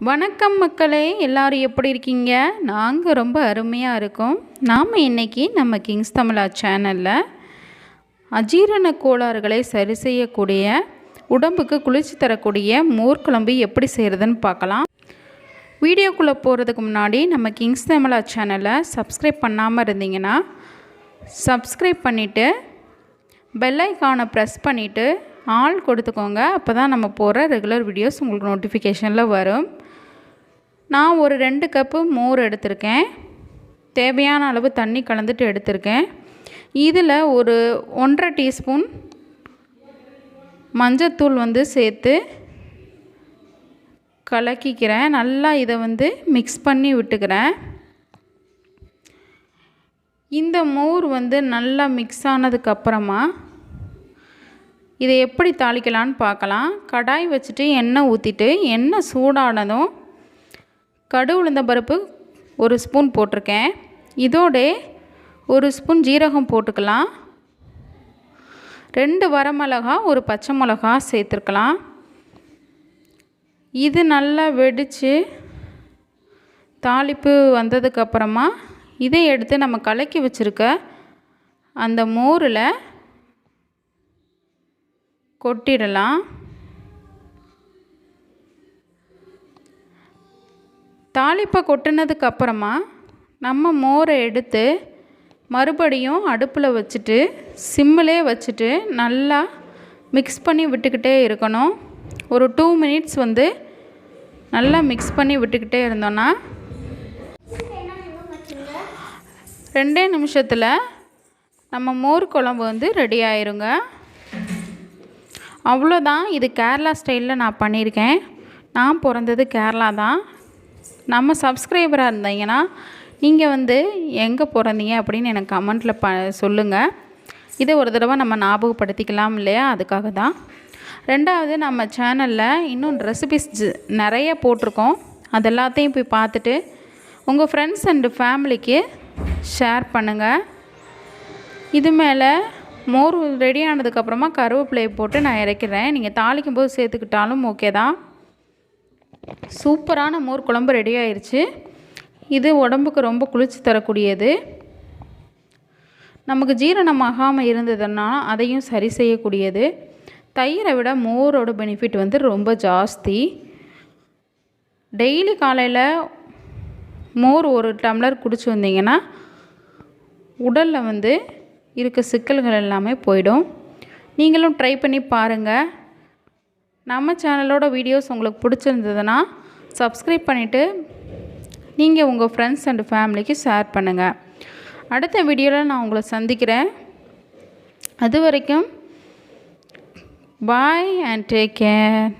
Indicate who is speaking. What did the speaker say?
Speaker 1: வணக்கம் மக்களே எல்லாரும் எப்படி இருக்கீங்க? நாங்கள் ரொம்ப அருமையாக இருக்கோம். நாம் இன்னைக்கு நம்ம கிங்ஸ் தமிழா சேனலில் அஜீரண கோளாறுகளை சரி செய்யக்கூடிய உடம்புக்கு குளிர்ச்சி தரக்கூடிய மோர்க்குழம்பு எப்படி செய்கிறதுன்னு பார்க்கலாம். வீடியோக்குள்ளே போகிறதுக்கு முன்னாடி நம்ம கிங்ஸ் தமிழா சேனலை சப்ஸ்கிரைப் பண்ணாமல் இருந்தீங்கன்னா சப்ஸ்கிரைப் பண்ணிவிட்டு பெல்லைக்கானை ப்ரெஸ் பண்ணிவிட்டு ஆல் கொடுத்துக்கோங்க. அப்போ தான் நம்ம போகிற ரெகுலர் வீடியோஸ் உங்களுக்கு நோட்டிஃபிகேஷனில் வரும். நான் ஒரு ரெண்டு கப்பு மோர் எடுத்திருக்கேன். தேவையான அளவு தண்ணி கலந்துட்டு எடுத்திருக்கேன். இதில் ஒரு ஒன்றரை டீஸ்பூன் மஞ்சத்தூள் வந்து சேர்த்து கலக்கிக்கிறேன். நல்லா இதை வந்து மிக்ஸ் பண்ணி விட்டுக்கிறேன். இந்த மோர் வந்து நல்லா மிக்ஸ் ஆனதுக்கப்புறமா இதை எப்படி தாளிக்கலான்னு பார்க்கலாம். கடாய் வச்சுட்டு எண்ணெய் ஊற்றிட்டு எண்ணெய் சூடானதும் கடு உளுந்தம்பருப்பு ஒரு ஸ்பூன் போட்டிருக்கேன். இதோட ஒரு ஸ்பூன் ஜீரகம் போட்டுக்கலாம். ரெண்டு வரமிளகா ஒரு பச்சை மிளகா சேர்த்துருக்கலாம். இது நல்லா வெடித்து தாளிப்பு வந்ததுக்கப்புறமா இதை எடுத்து நம்ம கலக்கி வச்சுருக்க அந்த மோரில் கொட்டிடலாம். தாளிப்பை கொட்டினதுக்கு அப்புறமா நம்ம மோரை எடுத்து மறுபடியும் அடுப்பில் வச்சுட்டு சிம்மிலே வச்சுட்டு நல்லா மிக்ஸ் பண்ணி விட்டுக்கிட்டே இருக்கணும். ஒரு டூ மினிட்ஸ் வந்து நல்லா மிக்ஸ் பண்ணி விட்டுக்கிட்டே இருந்தோன்னா ரெண்டே நிமிஷத்தில் நம்ம மோர் குழம்பு வந்து ரெடி ஆயிருங்க. அவ்வளோதான். இது கேரளா ஸ்டைலில் நான் பண்ணியிருக்கேன். நான் பிறந்தது கேரளா தான். நம்ம சப்ஸ்கிரைபராக இருந்தீங்கன்னா நீங்கள் வந்து எங்கே பிறந்தீங்க அப்படின்னு எனக்கு கமெண்ட்டில் ப சொல்லுங்கள் இதை ஒரு தடவை நம்ம ஞாபகப்படுத்திக்கலாம் இல்லையா? அதுக்காக தான் ரெண்டாவது நம்ம சேனலில் இன்னும் ரெசிபிஸ் நிறைய போட்டிருக்கோம். அது எல்லாத்தையும் போய் பார்த்துட்டு உங்கள் ஃப்ரெண்ட்ஸ் அண்டு ஃபேமிலிக்கு ஷேர் பண்ணுங்கள் இது மேலே மோர் ரெடி ஆனதுக்கப்புறமா கருவேப்பிலையை போட்டு நான் இறக்கிறேன். நீங்கள் தாளிக்கும் போது சேர்த்துக்கிட்டாலும் ஓகே தான். சூப்பரான மோர் குழம்பு ரெடி ஆயிடுச்சு இது உடம்புக்கு ரொம்ப குளிர்ச்சி தரக்கூடியது. நமக்கு ஜீரணமாகாமல் இருந்ததுன்னா அதையும் சரி செய்யக்கூடியது. தயிரை விட மோரோட பெனிஃபிட் வந்து ரொம்ப ஜாஸ்தி. டெய்லி காலையில் மோர் ஒரு டம்ளர் குடிச்சு வந்தீங்கன்னா உடலில் வந்து இருக்க சிக்கல்கள் எல்லாமே போயிடும். நீங்களும் ட்ரை பண்ணி பாருங்கள் நம்ம சேனலோட வீடியோஸ் உங்களுக்கு பிடிச்சிருந்ததுன்னா சப்ஸ்கிரைப் பண்ணிவிட்டு நீங்கள் உங்கள் ஃப்ரெண்ட்ஸ் அண்ட் ஃபேமிலிக்கு ஷேர் பண்ணுங்கள் அடுத்த வீடியோவில் நான் உங்களை சந்திக்கிறேன். அது வரைக்கும் பாய் அண்ட் டேக் கேர்